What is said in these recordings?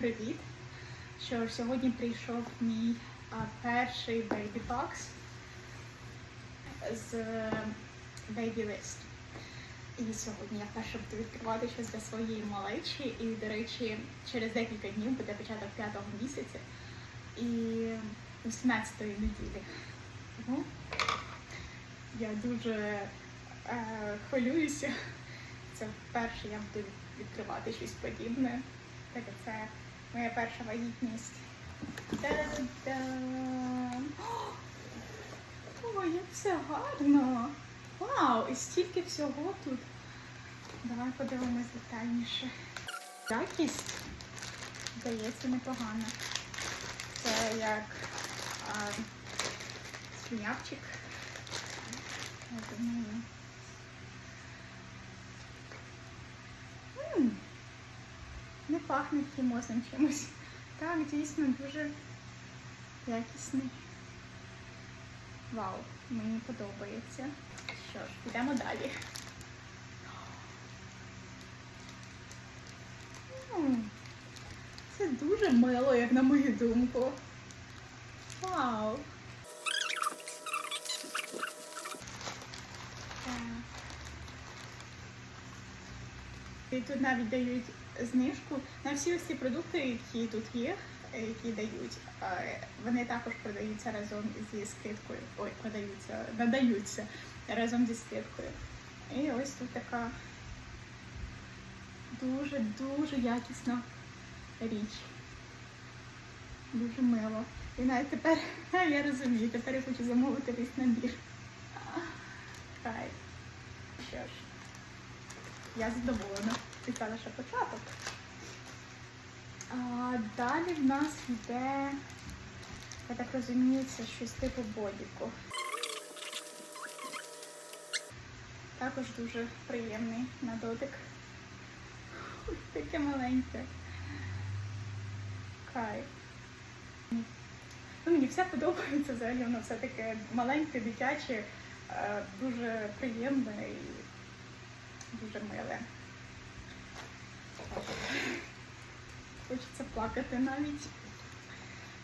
Привіт! Що сьогодні прийшов мій а, перший Baby Box з е, Baby List. І сьогодні я вперше буду відкривати щось для своєї малечі. І, до речі, через декілька днів буде початок п'ятого місяця і 18-ї неділі. Тому я дуже е, хвилююся. Це вперше я буду відкривати щось подібне. Так це моя перша вагітність. Та-да-дам! О, як все гарно! Вау! І стільки всього тут. Давай подивимось детальніше. Якість, здається, непогана. Це як а, слюнявчик. Я думаю. М, Не пахне хімозним чимось. Так, дійсно дуже якісний. Вау, мені подобається. Що ж, підемо далі. Це дуже мило, як на мою думку. Вау. І тут навіть дають знижку на всі ці продукти, які тут є, які дають. Вони також продаються разом зі скидкою. Ой, продаються, надаються разом зі скидкою. І ось тут така дуже-дуже якісна річ. Дуже мило. І навіть тепер я розумію, тепер я хочу замовити весь набір. Хай. Що ж, я задоволена. Це лише початок. А, далі в нас йде, я так розумію, це щось типу бодіку. Також дуже приємний на дотик. Ой, таке маленьке. Кайф. Ну, мені все подобається взагалі, воно все таке маленьке, дитяче, е, дуже приємне і дуже миле. Хочеться плакати навіть.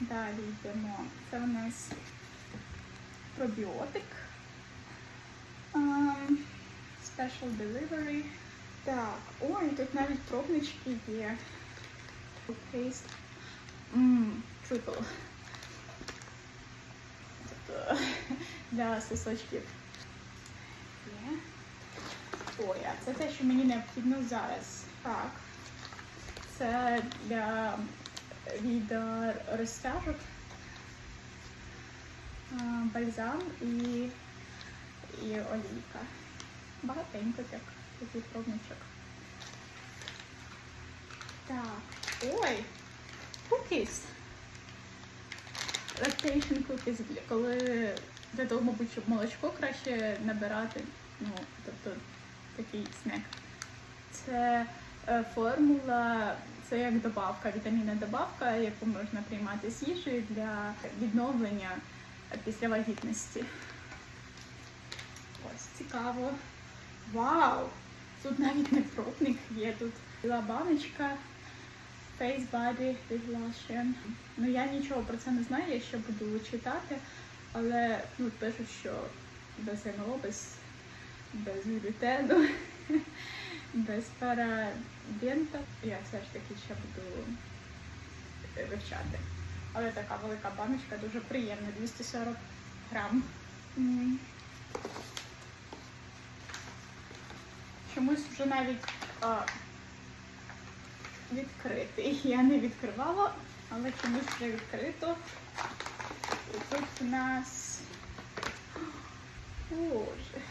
Далі йдемо. Це у нас пробіотик. Um, special delivery. Так, ой, тут навіть пробнички є. Paste. Ммм, triple. Для сосочків. Є. Ой, а це те, що мені необхідно зараз. Так. Це для від розтяжок. Бальзам і, і олійка. Багатенько так, такий пробничок. Так, ой, cookies. Lactation cookies, коли для того, мабуть, щоб молочко краще набирати. Ну, тобто такий снек. Це формула, це як добавка, вітамінна добавка, яку можна приймати з їжею для відновлення після вагітності. Ось цікаво. Вау! Тут навіть не пробник є, тут ціла баночка Face Body Lotion. Ну я нічого про це не знаю, я ще буду читати, але ну, пишуть, що без ГМО, без, без глютену, без парабента. Я все ж таки ще буду е, вивчати. Але така велика баночка дуже приємна, 240 грам. Чомусь вже навіть а, відкритий. Я не відкривала, але чомусь вже відкрито. І тут у нас. Боже.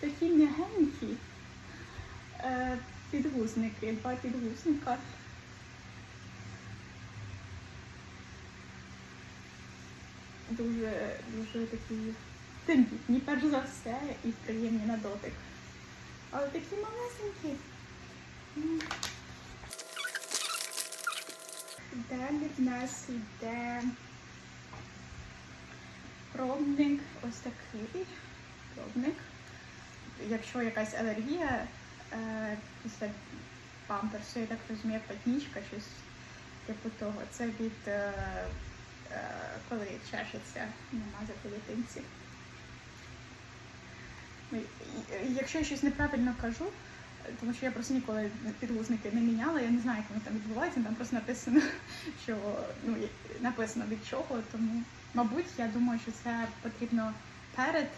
Такі м'ягенькі е, підгузники, два підгузника. Дуже, дуже такі тендітні, перш за все, і приємні на дотик. Але такі малесенькі. Далі в нас йде пробник, ось такий пробник. якщо якась алергія е, після памперсу, я так розумію, патнічка, щось типу того. Це від е, е, коли чешеться намазати дитинці. Ну, Якщо я щось неправильно кажу, тому що я просто ніколи підгузники не міняла, я не знаю, як воно там відбувається, там просто написано, що ну, написано від чого, тому, мабуть, я думаю, що це потрібно перед,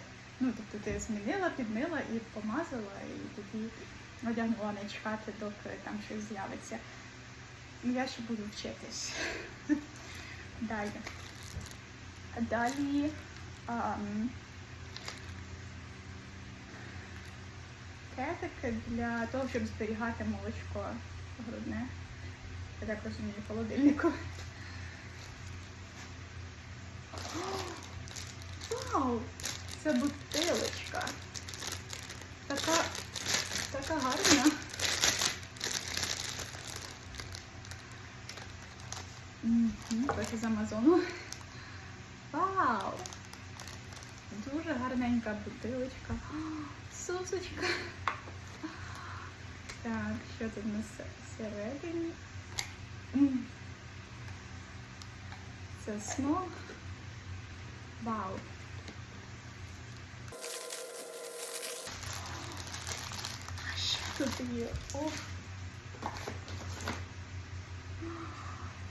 ну, тобто ти змінила, підмила і помазала, і тоді одягнула не чекати, доки там щось з'явиться. Ну, Я ще буду вчитись. Далі. Далі. ам, кетики для того, щоб зберігати молочко грудне. Я так розумію, холодильнику. Вау! Це бутилочка. Така, така гарна. Трохи з Амазону. Вау! Дуже гарненька бутилочка. О, Сосочка. Так, що тут на се- всередині? Це смог. Вау. А що тут є? Ох.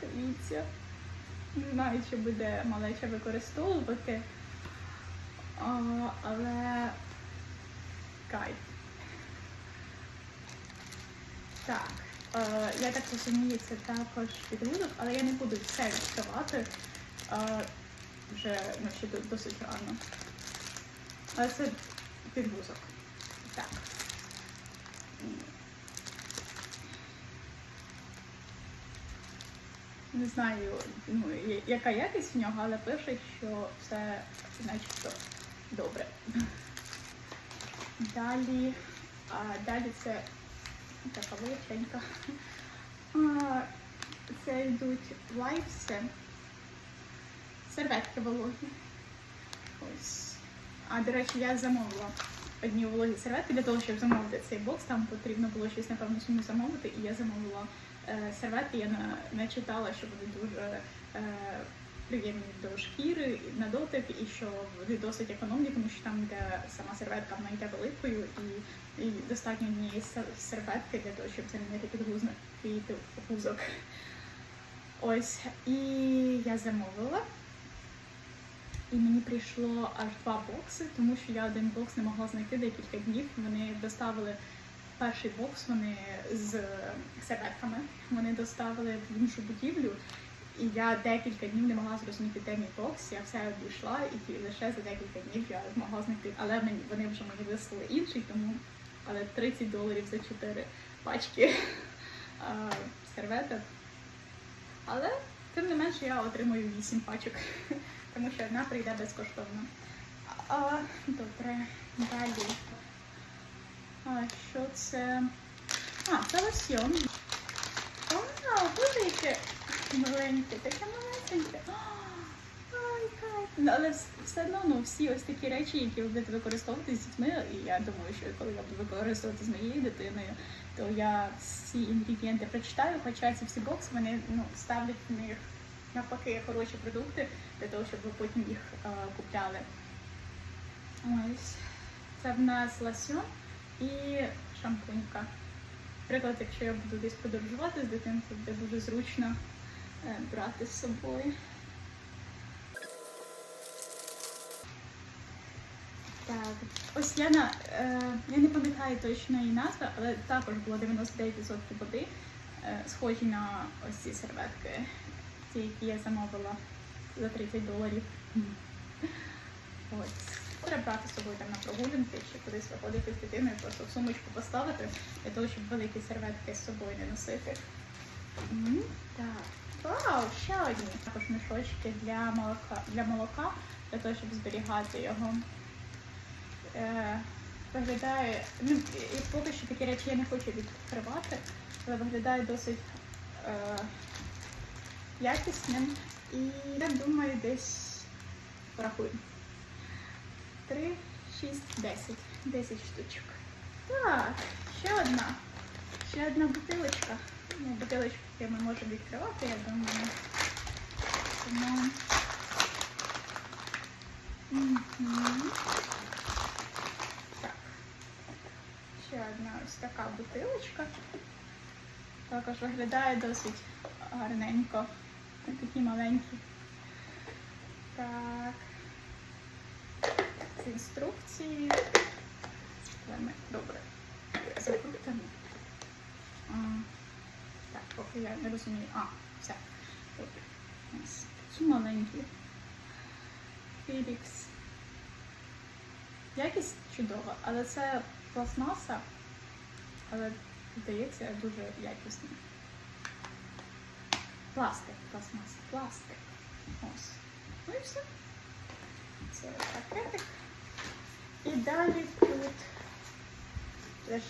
Дивіться. Не знаю, чи буде малеча використовувати. А, але кайф. Так, е, я так розумію, це також підгузок, але я не буду все відкривати е, вже ну, досить рано. Але це підгузок. Так. Не знаю, ну, яка якість в нього, але пише, що все начебто добре. Далі, а, далі це така величенька. Це йдуть лайфси, серветки вологі. Ось. А, до речі, я замовила одні вологі серветки для того, щоб замовити цей бокс. Там потрібно було щось, напевно, суму замовити, і я замовила е, серветки. Я на, начитала, що вони дуже е, приємні до шкіри на дотик, і що вони досить економні, тому що там йде сама серветка, вона йде великою, і, і достатньо однієї серветки для того, щоб замінити підгузник підгузок. Ось, і я замовила. І мені прийшло аж два бокси, тому що я один бокс не могла знайти декілька днів. Вони доставили перший бокс, вони з серветками. Вони доставили в іншу будівлю. І я декілька днів не могла зрозуміти, де мій бокс. Я все обійшла, і лише за декілька днів я змогла знайти. Але мені вони вже мені вислали інший, тому але 30 доларів за 4 пачки серветок. Але тим не менше я отримую 8 пачок, тому що одна прийде безкоштовно. А, добре, далі. А що це? А, це лосьон. Вау, велике! Маленьке, таке малесеньке. Ну, Але все одно ну, всі ось такі речі, які ви будете використовувати з дітьми, і я думаю, що коли я буду використовувати з моєю дитиною, то я всі інгредієнти прочитаю, хоча ці всі бокси вони ну, ставлять в них навпаки хороші продукти для того, щоб ви потім їх е, купляли. Ось. Це в нас лосьон і шампунька. Наприклад, якщо я буду десь подорожувати з дитиною, то буде дуже зручно е, брати з собою. Так, ось я на е, я не пам'ятаю точно її назви, але також було 99% води, е, схожі на ось ці серветки, ті, які я замовила за 30 доларів. Ось. Треба брати з собою там на прогулянки, чи кудись виходити з дитиною, просто в сумочку поставити, для того, щоб великі серветки з собою не носити. Так. Вау, ще одні. Також мішочки для молока, для молока, для того, щоб зберігати його. Е, виглядає, ну, і поки що такі речі я не хочу відкривати, але виглядає досить е, якісним. І я думаю, десь порахую. 3, 6, 10. 10 штучок. Так, ще одна. Ще одна бутилочка. Ну, бутилочки ми можемо відкривати, я думаю. Тому. Так. Ще одна ось така бутилочка. Також виглядає досить гарненько. Такі маленькі. Так. З інструкції. Ми добре закрутимо. Так, поки я не розумію. А, все. Добре. Ось. Такі маленькі. Філікс. Якість чудова, але це пластмаса, але здається дуже якісний. Пластик, пластмаса, пластик. Ось. Ну і все. Це пакетик. І далі тут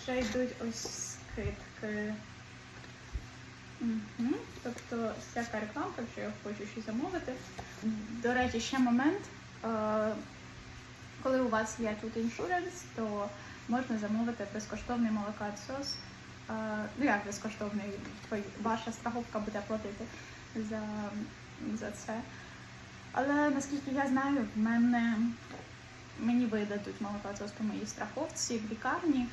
ще йдуть ось скидки. Угу. Тобто всяка рекламка, якщо я хочу щось замовити. До речі, ще момент. Е, коли у вас є тут іншуренс, то можна замовити безкоштовний молокоотсос. Ну як безкоштовний, Твої- ваша страховка буде платити за, за це. Але наскільки я знаю, в мене мені видадуть молокоотсос по моїй страховці в лікарні.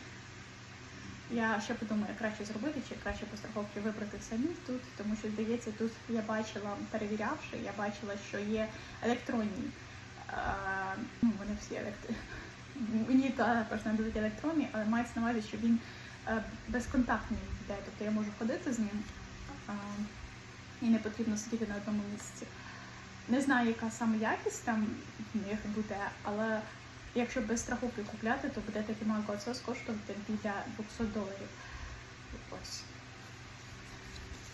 Я ще подумаю, краще зробити, чи краще по страховці вибрати самі тут, тому що здається, тут я бачила, перевірявши, я бачила, що є електронні. ну, вони всі електронні. Мені також надають електронні, але мається на увазі, що він безконтактний йде. Тобто я можу ходити з ним е, і не потрібно сидіти на одному місці. Не знаю, яка саме якість там них буде, але якщо без страховки купляти, то буде такий молокоотсос коштувати біля 200 доларів. Ось.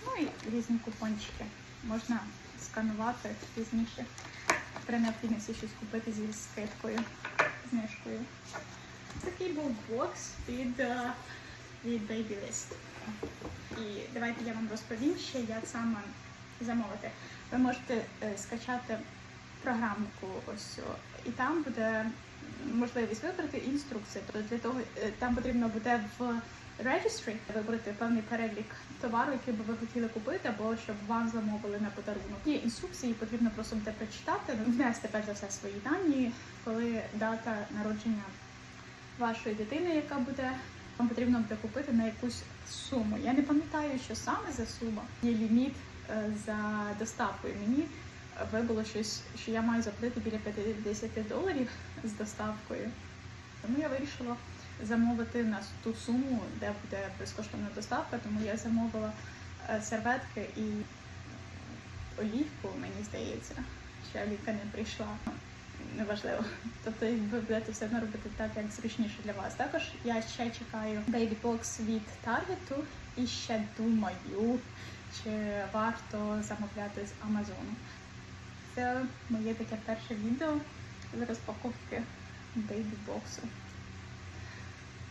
Ну і різні купончики. Можна сканувати пізніше. При необхідності щось купити зі скидкою, знижкою. Такий був бокс від, е, від Babylist. І давайте я вам розповім ще, як саме замовити. Ви можете е, скачати програмку ось і там буде можливість вибрати інструкції. Тобто для того е, там потрібно буде в registry вибрати певний перелік товару, який би ви хотіли купити, або щоб вам замовили на подарунок. Є інструкції, потрібно просто буде прочитати, внести перш за все свої дані, коли дата народження вашої дитини, яка буде. Вам потрібно буде купити на якусь суму. Я не пам'ятаю, що саме за сума є ліміт е, за доставкою. Мені вибуло щось, що я маю заплатити біля 50 доларів з доставкою. Тому я вирішила замовити на ту суму, де буде безкоштовна доставка, тому я замовила е, серветки і олівку, мені здається, що олівка не прийшла. Неважливо. Тобто ви будете все одно робити так, як зручніше для вас. Також я ще чекаю Baby Box від Target і ще думаю, чи варто замовляти з Amazon. Це моє таке перше відео з розпаковки Baby Box.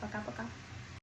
Пока-пока.